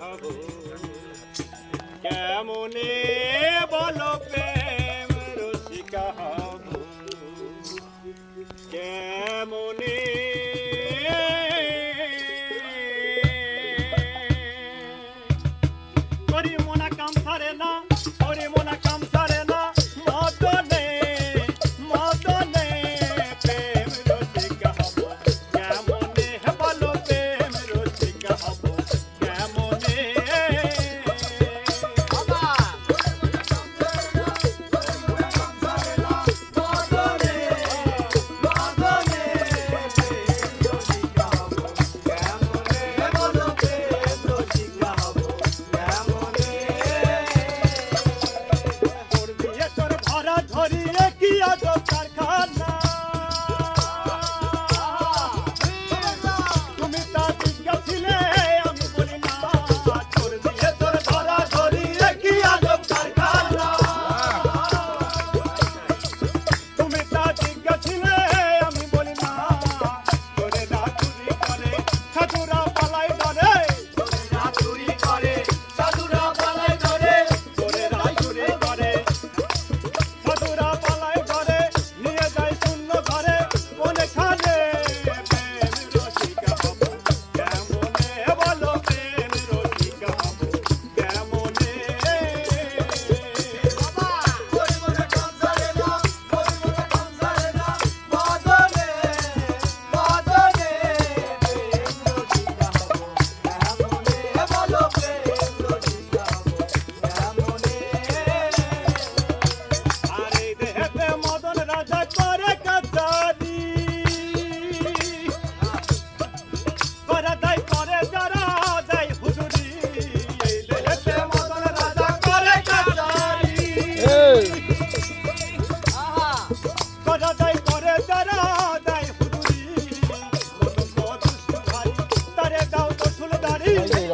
হব। কেমনে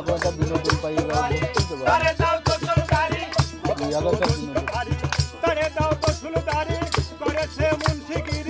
আপনারা বিনোদন পাই বুঝতে পারেন এলাকার বিনোদন করেছে মুন্সিগির